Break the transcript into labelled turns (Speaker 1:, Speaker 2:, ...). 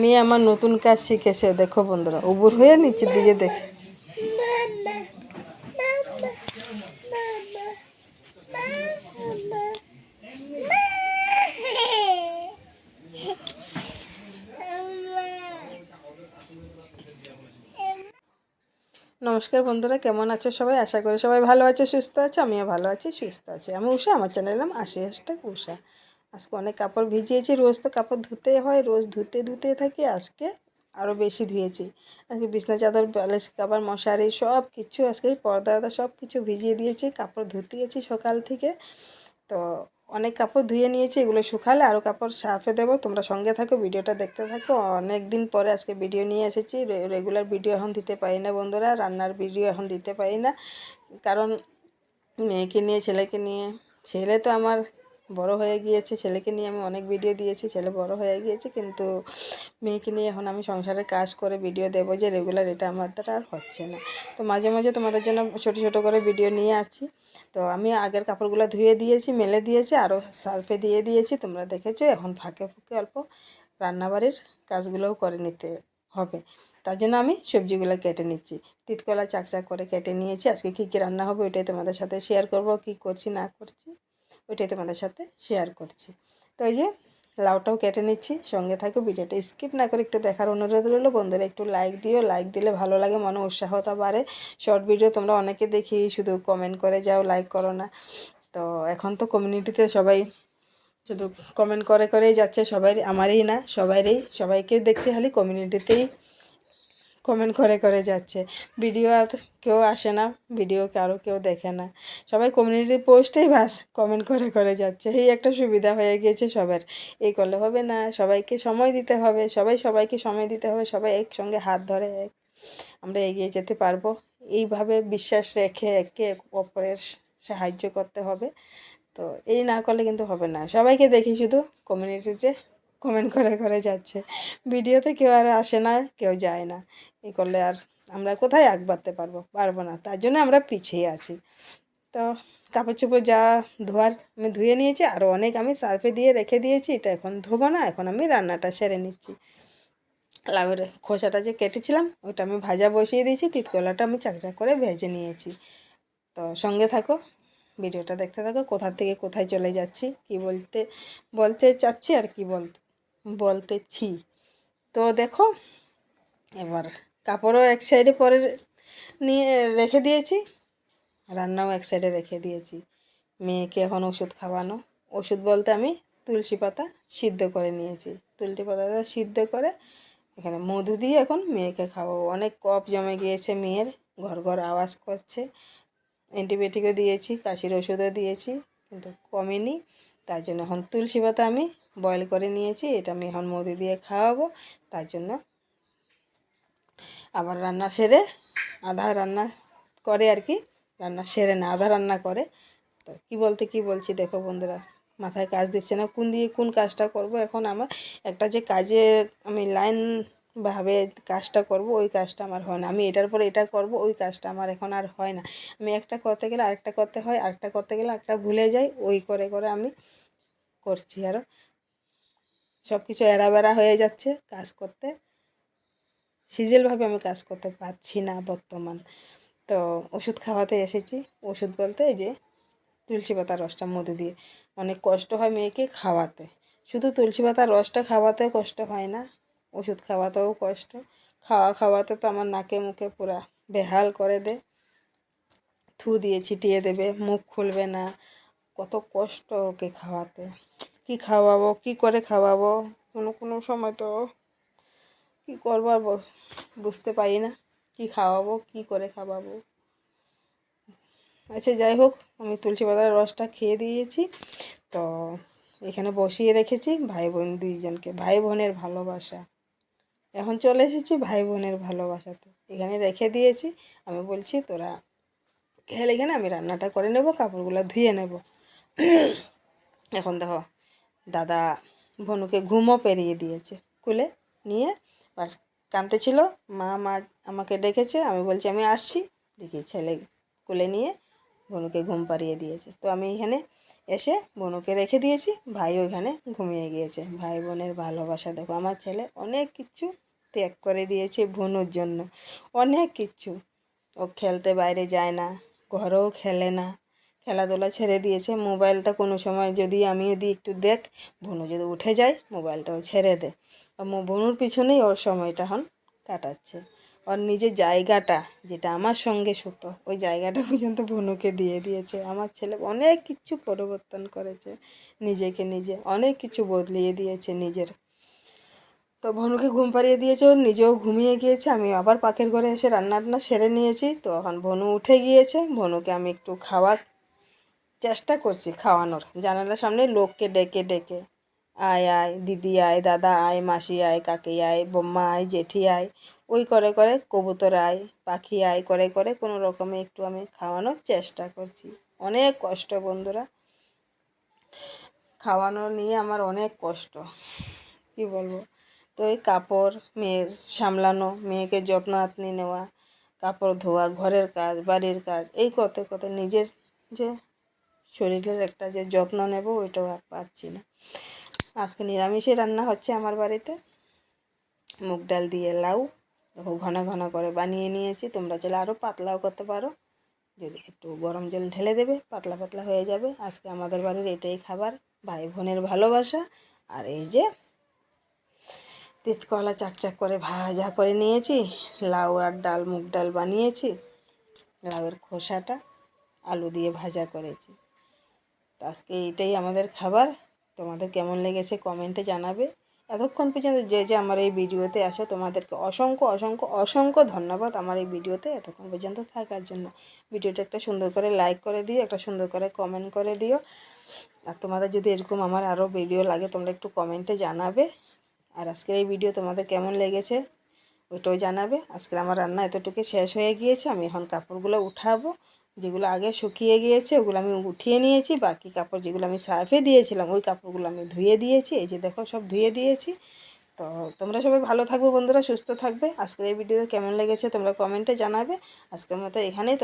Speaker 1: মেয়ে আমার নতুন কাজ শিখেছে, দেখো বন্ধুরা, উবুর হয়ে নিচের দিকে দেখে। নমস্কার বন্ধুরা, কেমন আছো সবাই? আশা করি সবাই ভালো আছে, সুস্থ আছে, আমিও ভালো আছি, সুস্থ আছি। আমি উষা, আমার চ্যানেল নাম আশি হ্যাশট্যাগ উষা। আজকে অনেক কাপড় ভিজিয়েছি, রোজ তো কাপড় ধুতে হয়, রোজ ধুতে ধুতে থাকি, আজকে আরও বেশি ধুয়েছি। আজকে বিছনা চাদর বালিশ কাপড় মশারি সব কিছু আজকে পর্দা টর্দা সব কিছু ভিজিয়ে দিয়েছি, কাপড় ধুতে গেছি সকাল থেকে। তো অনেক কাপড় ধুয়ে নিয়েছি, এগুলো শুকালে আরও কাপড় সাফে দেবো। তোমরা সঙ্গে থাকো, ভিডিওটা দেখতে থাকো। অনেক দিন পরে আজকে ভিডিও নিয়ে এসেছি রেগুলার ভিডিও এখন দিতে পারি না বন্ধুরা, রান্নার ভিডিও এখন দিতে পারি না। কারণ মেয়েকে নিয়ে, ছেলেকে নিয়ে, ছেলে তো আমার বড় হয়ে গিয়েছে, ছেলেকে নিয়ে আমি অনেক ভিডিও দিয়েছি, ছেলে বড় হয়ে গিয়েছে, কিন্তু মেয়েকে নিয়ে এখন আমি সংসারে কাজ করে ভিডিও দেবো যে রেগুলার এটা আমার দ্বারা আর হচ্ছে না। তো মাঝে মাঝে তোমাদের জন্য ছোট ছোট করে ভিডিও নিয়ে আসছি। তো আমি আগের কাপড়গুলো ধুয়ে দিয়েছি, মেলে দিয়েছি আরও সার্ফে দিয়ে দিয়েছি, তোমরা দেখেছ, এখন ফাঁকে ফুঁকে অল্প রান্নাবাড়ির কাজগুলোও করে নিতে হবে। তার জন্য আমি সবজিগুলো কেটে নিচ্ছি, তিতকলা চাকচাক করে কেটে নিয়েছি, আজকে কী কী রান্না হবে ওইটাই তোমাদের সাথে শেয়ার করব, কী করছি, না করছি। ওইটাই তোমাদের সাথে শেয়ার করছি। তো এই যে লাউটাও কেটে নিচ্ছি, সঙ্গে থাকো, ভিডিওটা স্কিপ না করে একটু দেখার অনুরোধ রইল। বন্ধুরা একটু লাইক দিও লাইক দিলে ভালো লাগে, মনে উৎসাহতা বাড়ে। শর্ট ভিডিও তোমরা অনেকে দেখি, শুধু কমেন্ট করে যাও লাইক করো না। তো এখন তো কমিউনিটিতে সবাই শুধু কমেন্ট করে করেই যাচ্ছে, সবাই আমারই না, সবাইরই, সবাইকে দেখছি, খালি কমিউনিটিতেই কমেন্ট করে করে যাচ্ছে। ভিডিও আর কেউ আসে না ভিডিও কারও কেউ দেখে না। সবাই কমিউনিটি পোস্টেই বাস কমেন্ট করে করে যাচ্ছে। এই একটা সুবিধা হয়ে গিয়েছে সবার। এই করলে হবে না, সবাইকে সময় দিতে হবে, সবাই সবাইকে সময় দিতে হবে, সবাই একসঙ্গে হাত ধরে এক আমরা এগিয়ে যেতে পারব। এইভাবে বিশ্বাস রেখে একে অপরের সাহায্য করতে হবে। তো এই না করলে কিন্তু হবে না। সবাইকে দেখি শুধু কমিউনিটিতে কমেন্ট করে করে যাচ্ছে। ভিডিওতে কেউ আর আসে না, কেউ যায় না। এই করলে আর আমরা কোথায় আগ বাড়তে পারব? পারব না। তার জন্য আমরা পিছিয়ে আছি। তো কাপড় চোপড় যা ধোয়ার আমি ধুয়ে নিয়েছি আরও অনেক আমি সার্ফে দিয়ে রেখে দিয়েছি। এটা এখন ধোবো না, এখন আমি রান্নাটা সেরে নিচ্ছি। লাউয়ের খোসাটা যে কেটেছিলাম, ওটা আমি ভাজা বসিয়ে দিয়েছি, তিতকলাটা আমি চাকচাক করে ভেজে নিয়েছি। তো সঙ্গে থাকো, ভিডিওটা দেখতে থাকো, কোথা থেকে কোথায় চলে যাচ্ছি, কি বলতে বলতে চাচ্ছি আর কি বলতে। বলতেছি তো দেখো, এবার কাপড়ও এক সাইডে পরে নিয়ে রেখে দিয়েছি, রান্নাও এক সাইডে রেখে দিয়েছি। মেয়েকে এখন ওষুধ খাওয়ানো। ওষুধ বলতে আমি তুলসী পাতা সিদ্ধ করে নিয়েছি। তুলসী পাতাটা সিদ্ধ করে এখানে মধু দিয়ে এখন মেয়েকে খাওয়াবো। অনেক কফ জমে গিয়েছে মেয়ের, ঘর ঘর আওয়াজ করছে। অ্যান্টিবায়োটিকও দিয়েছি, কাশির ওষুধও দিয়েছি, কিন্তু কমেনি। তার জন্য এখন তুলসী পাতা আমি বয়েল করে নিয়েছি, এটা আমি এখন মধু দিয়ে খাওয়াবো তার জন্য আবার রান্না সেরে আধা রান্না করে আর কি, রান্না সেরে না, আধা রান্না করে। তো কী বলতে কি বলছি দেখো বন্ধুরা, মাথায় কাজ দিচ্ছে না, কোন দিয়ে কোন কাজটা করব? এখন আমার একটা যে কাজে আমি লাইন ভাবে কাজটা করব, ওই কাজটা আমার হয় না। আমি এটার পরে এটা করব, ওই কাজটা আমার এখন আর হয় না। আমি একটা করতে গেলে আরেকটা করতে হয়, আরেকটা করতে গেলে একটা ভুলে যাই, ওই করে করে আমি করছি আরও সব কিছু এড়াবেড়া হয়ে যাচ্ছে কাজ করতে। সিজেলভাবে আমি কাজ করতে পারছি না বর্তমান। তো ওষুধ খাওয়াতে এসেছি। ওষুধ বলতে যে তুলসী পাতার রসটা মধ্যে দিয়ে। অনেক কষ্ট হয় মেয়েকে খাওয়াতে। শুধু তুলসী পাতার রসটা খাওয়াতেও কষ্ট হয় না, ওষুধ খাওয়াতেও কষ্ট। খাওয়া খাওয়াতে তো আমার নাকে মুখে পুরা বেহাল করে দে। থু দিয়ে ছিটিয়ে দেবে, মুখ খুলবে না। কত কষ্ট ওকে খাওয়াতে। কি খাওয়াবো, কি করে খাওয়াবো? কোনো কোনো সময় তো কী করব আর বুঝতে পারি না। কি খাওয়াবো, কি করে খাওয়াবো? আচ্ছা যাই হোক, আমি তুলসী পাতার রসটা খেয়ে দিয়েছি। তো এখানে বসিয়ে রেখেছি ভাই বোন দুইজনকে। ভাই বোনের ভালোবাসা। এখন চলে এসেছি ভাই বোনের ভালোবাসাতে। এখানে রেখে দিয়েছি। আমি বলছি, তোরা খেলে এখানে আমি রান্নাটা করে নেব, কাপড়গুলো ধুয়ে নেব। এখন দেখো দাদা ভনুকে ঘুমও পেরিয়ে দিয়েছে। কুলে নিয়ে বাস কানতে ছিল, মা মা আমাকে ডেকেছে, আমি বলছি, আমি আসছি। দেখি ছেলে কুলে নিয়ে বনুকে ঘুম পাড়িয়ে দিয়েছে। তো আমি এখানে এসে বনুকে রেখে দিয়েছি, ভাই ওইখানে ঘুমিয়ে গিয়েছে। ভাই বোনের ভালোবাসা, দেখো, আমার ছেলে অনেক কিছু ত্যাগ করে দিয়েছে বোনের জন্য। অনেক কিছু। ও খেলতে বাইরে যায় না, ঘরেও খেলে না। খেলাধুলা ছেড়ে দিয়েছে, মোবাইলটা কোনো সময় যদি আমি যদি একটু দেখ বোনু যদি উঠে যায়, মোবাইলটাও ছেড়ে দে। বোনুর পিছনেই ওর সময়টা এখন কাটাচ্ছে। ওর নিজের জায়গাটা যেটা আমার সঙ্গে সুতো, ওই জায়গাটা পর্যন্ত বনুকে দিয়ে দিয়েছে। আমার ছেলে অনেক কিছু পরিবর্তন করেছে, নিজেকে নিজে অনেক কিছু বদলিয়ে দিয়েছে নিজের। তো ভনুকে ঘুম পাড়িয়ে দিয়েছে, ও নিজেও ঘুমিয়ে গিয়েছে, আমি আবার পাখির ঘরে এসে রান্না টান্না সেরে নিয়েছি। তো এখন ভনু উঠে গিয়েছে, ভনুকে আমি একটু খাওয়া চেষ্টা করছি খাওয়ানোর। জানালার সামনে লোককে ডেকে ডেকে। আয় আয়, দিদি আয়, দাদা আয়, মাসি আয়, কাকি আয়, বোম্মা আয়, জেঠি আয়, ওই করে করে কবুতর আয়, পাখি আয়, করে করে কোনো রকমে একটু আমি খাওয়ানোর চেষ্টা করছি। অনেক কষ্ট বন্ধুরা। খাওয়ানো নিয়ে আমার অনেক কষ্ট। কি বলব? তো এই কাপড় মেয়ের সামলানো, মেয়েকে যত্ন আত্নি নেওয়া, কাপড় ধোয়া, ঘরের কাজ, বাড়ির কাজ, এই করতে করতে নিজের যে শরীরের একটা যে যত্ন নেব, ওইটাও পারছি না। আজকে নিরামিষই রান্না হচ্ছে আমার বাড়িতে। মুগ ডাল দিয়ে লাউ, দেখো ঘন ঘন করে বানিয়ে নিয়েছি। তোমরা চাইলে আরও পাতলাও করতে পারো। যদি একটু গরম জল ঢেলে দেবে, পাতলা পাতলা হয়ে যাবে। আজকে আমাদের বাড়ির এটাই খাবার ভাই বোনের ভালোবাসা। আর এই যে তিতকলা চাকচাক করে ভাজা করে নিয়েছি, লাউ আর ডাল, মুগ ডাল বানিয়েছি, লাউয়ের খোসাটা আলু দিয়ে ভাজা করেছি। তো আজকে এইটাই আমাদের খাবার। তোমাদের কেমন লেগেছে কমেন্টে জানাবে। এতক্ষণ পর্যন্ত যে যে আমার এই ভিডিওতে আসো তোমাদেরকে অসংখ্য অসংখ্য অসংখ্য ধন্যবাদ আমার এই ভিডিওতে এতক্ষণ পর্যন্ত থাকার জন্য। ভিডিওটা একটা সুন্দর করে লাইক করে দিও, একটা সুন্দর করে কমেন্ট করে দিও। আর তোমাদের যদি এরকম আমার আরও ভিডিও লাগে, তোমরা একটু কমেন্টে জানাবে। আর আজকের এই ভিডিও তোমাদের কেমন লেগেছে, ওইটাও জানাবে। আজকের আমার রান্না এতটুকু শেষ হয়ে গিয়েছে, আমি এখন কাপড়গুলো উঠাবো। যেগুলো আগে শুকিয়ে গিয়েছে, ওগুলো আমি উঠিয়ে নিয়েছি। বাকি কাপড় যেগুলো আমি সার্ফে দিয়েছিলাম, ওই কাপড়গুলো আমি ধুয়ে দিয়েছি। এই যে দেখো, সব ধুয়ে দিয়েছি। তো তোমরা সবাই ভালো থাকবে বন্ধুরা, সুস্থ থাকবে। আজকের এই ভিডিও কেমন লেগেছে তোমরা কমেন্টে জানাবে। আজকের মতো এখানেই